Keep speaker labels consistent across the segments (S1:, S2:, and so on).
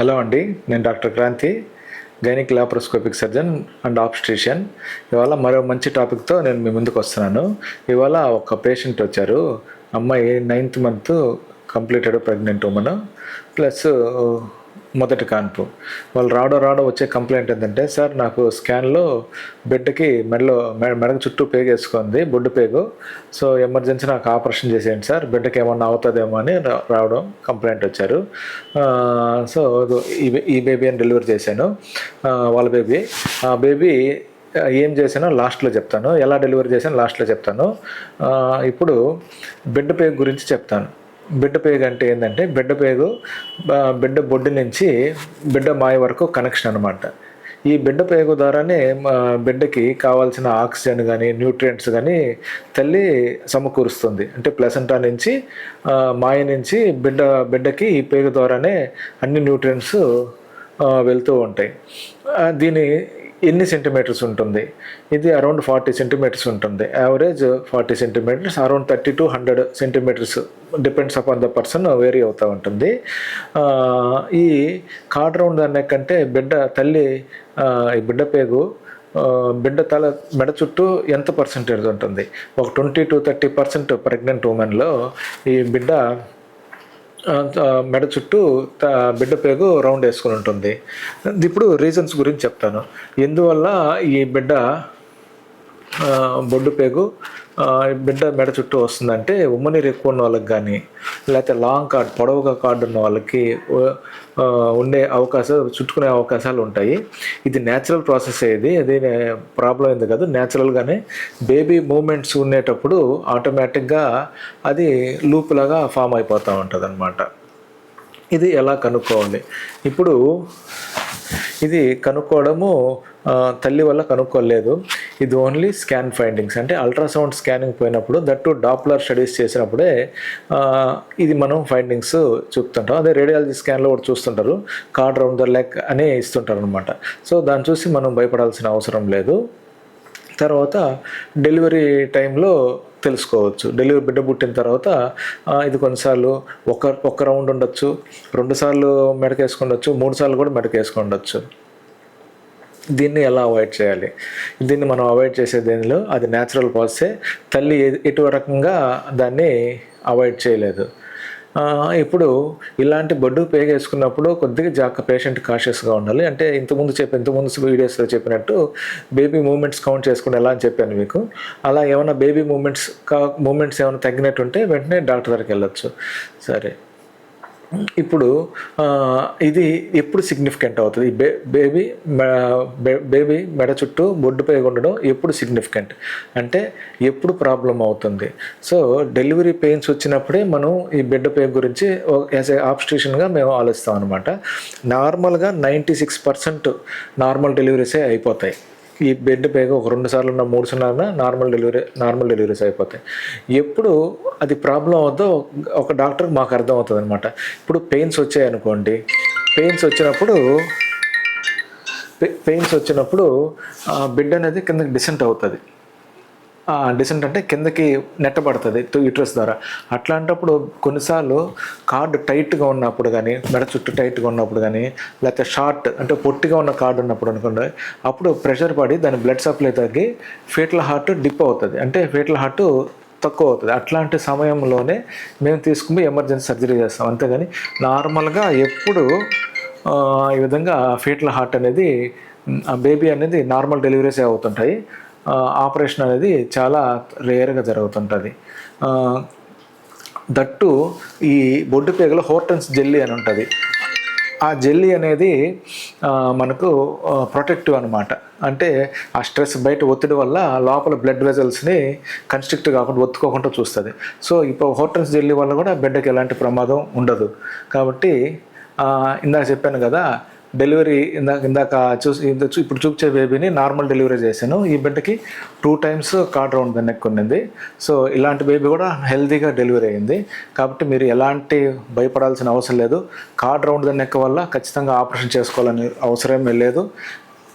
S1: Hello అండి నేను doctor Kranthi gynaec laparoscopic surgeon and obstetrician ఇవాళ మరో మంచి టాపిక్తో నేను మీ ముందుకు వస్తున్నాను. ఇవాళ ఒక పేషెంట్ వచ్చారు. అమ్మాయి ninth month completed pregnant women plus మొదటి కాన్పు. వాళ్ళు రావడం రావడం వచ్చే కంప్లైంట్ ఏంటంటే సార్ నాకు స్కాన్లో బెడ్కి మెడలో మెడ మెడకు చుట్టూ పేగు వేసుకుంది బొడ్డు పేగు. సో ఎమర్జెన్సీ నాకు ఆపరేషన్ చేసేయండి సార్ బిడ్డకి ఏమన్నా అవుతుందేమో అని రావడం కంప్లైంట్ వచ్చారు. సో ఈ ఈ బేబీ అని డెలివరీ చేశాను. వాళ్ళ బేబీ ఆ బేబీ ఏం చేశానో లాస్ట్లో చెప్తాను. ఎలా డెలివరీ చేశానో లాస్ట్లో చెప్తాను. ఇప్పుడు బిడ్డ పేగు గురించి చెప్తాను. బిడ్డ పేగు అంటే ఏంటంటే బిడ్డ పేగు బిడ్డ బొడ్డు నుంచి బిడ్డ మాయ వరకు కనెక్షన్ అనమాట ఈ బిడ్డ పేగు ద్వారానే బిడ్డకి కావాల్సిన ఆక్సిజన్ కానీ న్యూట్రియంట్స్ కానీ తల్లి సమకూరుస్తుంది. అంటే ప్లసెంటా నుంచి మాయ నుంచి బిడ్డ బిడ్డకి ఈ పేగు ద్వారానే అన్ని న్యూట్రియంట్స్ వెళ్తూ ఉంటాయి. దీని ఎన్ని సెంటీమీటర్స్ ఉంటుంది? ఇది అరౌండ్ ఫార్టీ సెంటీమీటర్స్ ఉంటుంది. Average forty centimetres around thirty to hundred centimetres depends upon the person vary అవుతూ ఉంటుంది. ఈ కార్డ్ రౌండ్ అనే కంటే బిడ్డ తల్లి ఈ బిడ్డ పేగు బిడ్డ తల మెడ చుట్టూ ఎంత పర్సెంటేజ్ ఉంటుంది? ఒక twenty to thirty percent pregnant ఉమెన్లో ఈ బిడ్డ మెడ చుట్టూ త- బిడ్డ పేగు రౌండ్ వేసుకుని ఉంటుంది. ఇప్పుడు రీజన్స్ గురించి చెప్తాను. ఎందువల్ల ఈ బిడ్డ బొడ్డు పేగు ఈ బిడ్డ మెడ చుట్టూ వస్తుందంటే ఉమ్మనీరు ఎక్కువ ఉన్న వాళ్ళకి కానీ లేకపోతే లాంగ్ కార్డ్ పొడవుగా కార్డు ఉన్న వాళ్ళకి ఉండే అవకాశాలు చుట్టుకునే అవకాశాలు ఉంటాయి. ఇది న్యాచురల్ ప్రాసెస్ ఇది అది ప్రాబ్లం ఏంది కాదు. న్యాచురల్గానే బేబీ మూమెంట్స్ ఉండేటప్పుడు ఆటోమేటిక్గా అది లూప్ లాగా ఫామ్ అయిపోతూ ఉంటుంది అనమాట ఇది ఎలా కనుక్కోవాలి? ఇప్పుడు ఇది కనుక్కోవడము తల్లి వల్ల కనుక్కోలేదు. ఇది ఓన్లీ స్కాన్ ఫైండింగ్స్ అంటే అల్ట్రాసౌండ్ స్కానింగ్ పోయినప్పుడు దట్టు డాప్లర్ స్టడీస్ చేసినప్పుడే ఇది మనం ఫైండింగ్స్ చూపుతుంటాం. అదే రేడియాలజీ స్కాన్లో కూడా చూస్తుంటారు. కార్డ్ రౌండ్ ద లెగ్ అని ఇస్తుంటారు అనమాట సో దాన్ని చూసి మనం భయపడాల్సిన అవసరం లేదు. తర్వాత డెలివరీ టైంలో తెలుసుకోవచ్చు. డెలివరీ బిడ్డ పుట్టిన తర్వాత ఇది కొన్నిసార్లు ఒక ఒక రౌండ్ ఉండొచ్చు రెండుసార్లు మెడకేసుకుండొచ్చు మూడు సార్లు కూడా మెడకేసుకుండొచ్చు. దీన్ని ఎలా అవాయిడ్ చేయాలి? దీన్ని మనం అవాయిడ్ చేసే దీనిలో? అది న్యాచురల్ ప్రాసెసే తల్లి ఏ- ఎటు రకంగా దాన్ని అవాయిడ్ చేయలేదు. ఇప్పుడు ఇలాంటి బొడ్డు పేగేసుకున్నప్పుడు కొద్దిగా జాగ్రత్త పేషెంట్ కాషియస్గా ఉండాలి. అంటే ఇంతకుముందు చెప్పి ఇంతకుముందు వీడియోస్లో చెప్పినట్టు బేబీ మూమెంట్స్ కౌంట్ చేసుకుని ఎలా అని చెప్పాను మీకు. అలా ఏమైనా బేబీ మూమెంట్స్ కా మూమెంట్స్ ఏమైనా తగ్గినట్టు ఉంటే వెంటనే డాక్టర్ దగ్గరికి వెళ్ళొచ్చు. సరే. ఇప్పుడు ఇది ఎప్పుడు సిగ్నిఫికెంట్ అవుతుంది? బే బేబీ బేబీ మెడ చుట్టూ బొడ్డుపై ఉండడం ఎప్పుడు సిగ్నిఫికెంట్ అంటే ఎప్పుడు ప్రాబ్లం అవుతుంది? సో డెలివరీ పెయిన్స్ వచ్చినప్పుడే మనం ఈ బిడ్డ పే గురించి యాజ్ ఏ ఆబ్స్ట్రిషన్గా మేము ఆలోచిస్తాం అనమాట నార్మల్గా నైంటీ సిక్స్ పర్సెంట్ నార్మల్ డెలివరీసే అయిపోతాయి. ఈ బెడ్ పైగా ఒక రెండు సార్లు ఉన్న మూడు సార్లు నార్మల్ డెలివరీ నార్మల్ డెలివరీస్ అయిపోతాయి. ఎప్పుడు అది ప్రాబ్లం అవుతుందో ఒక డాక్టర్ మాకు అర్థం అవుతుంది అనమాట ఇప్పుడు పెయిన్స్ వచ్చాయనుకోండి పెయిన్స్ వచ్చినప్పుడు పెయిన్స్ వచ్చినప్పుడు ఆ అనేది కిందకి డిసెంట్ అవుతుంది. డిసెంట్ అంటే కిందకి నెట్టబడుతుంది యూట్రస్ ద్వారా. అట్లాంటప్పుడు కొన్నిసార్లు కార్డు టైట్గా ఉన్నప్పుడు కానీ మెడ చుట్టూ టైట్గా ఉన్నప్పుడు కానీ లేకపోతే షార్ట్ అంటే పొట్టిగా ఉన్న కార్డు ఉన్నప్పుడు అనుకోండి అప్పుడు ప్రెషర్ పడి దాని బ్లడ్ సప్లై తగ్గి ఫీటల్ హార్ట్ డిప్ అవుతుంది. అంటే ఫీటల్ హార్ట్ తక్కువ అవుతుంది. అట్లాంటి సమయంలోనే మేము తీసుకుని ఎమర్జెన్సీ సర్జరీ చేస్తాం. అంతేగాని నార్మల్గా ఎప్పుడు ఈ విధంగా ఫీటల్ హార్ట్ అనేది ఆ బేబీ అనేది నార్మల్ డెలివరీసే అవుతుంటాయి. ఆపరేషన్ అనేది చాలా రేర్గా జరుగుతుంటుంది. దట్టు ఈ బొడ్డు పేగలో హోర్టన్స్ జెల్లీ అని ఉంటుంది. ఆ జెల్లీ అనేది మనకు ప్రొటెక్టివ్ అనమాట అంటే ఆ స్ట్రెస్ బయట ఒత్తిడి వల్ల లోపల బ్లడ్ వెజల్స్ని కన్స్ట్రిక్ట్ కాకుండా ఒత్తుకోకుండా చూస్తుంది. సో ఇప్పుడు హోటల్స్ జెల్లీ వల్ల కూడా బిడ్డకి ఎలాంటి ప్రమాదం ఉండదు. కాబట్టి ఇందాక చెప్పాను కదా డెలివరీ ఇందాక ఇందాక చూసి చూ- ఇప్పుడు చూపించే బేబీని నార్మల్ డెలివరీ చేశాను. ఈ బిడ్డకి two times cord round the neck so ఇలాంటి బేబీ కూడా హెల్తీగా డెలివరీ అయింది. కాబట్టి మీరు ఎలాంటి భయపడాల్సిన అవసరం లేదు. కార్డ్ రౌండ్ ద నెక్ వల్ల ఖచ్చితంగా ఆపరేషన్ చేసుకోవాలని అవసరమే లేదు.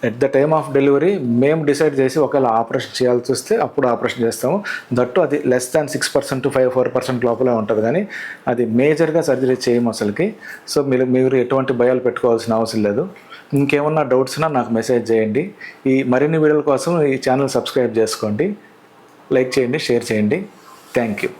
S1: At the time of delivery మేము డిసైడ్ చేసి ఒకవేళ ఆపరేషన్ చేయాల్సి వస్తే అప్పుడు ఆపరేషన్ చేస్తాము. దట్టు అది less than six percent to five four percent లోపలే ఉంటుంది కానీ అది మేజర్గా సర్జరీ చేయము అసలుకి. సో మీరు మీరు ఎటువంటి భయాలు పెట్టుకోవాల్సిన అవసరం లేదు. ఇంకేమన్నా డౌట్స్నా నాకు మెసేజ్ చేయండి. ఈ మరిన్ని వీడియోల కోసం ఈ ఛానల్ సబ్స్క్రైబ్ చేసుకోండి. లైక్ చేయండి షేర్ చేయండి. Thank you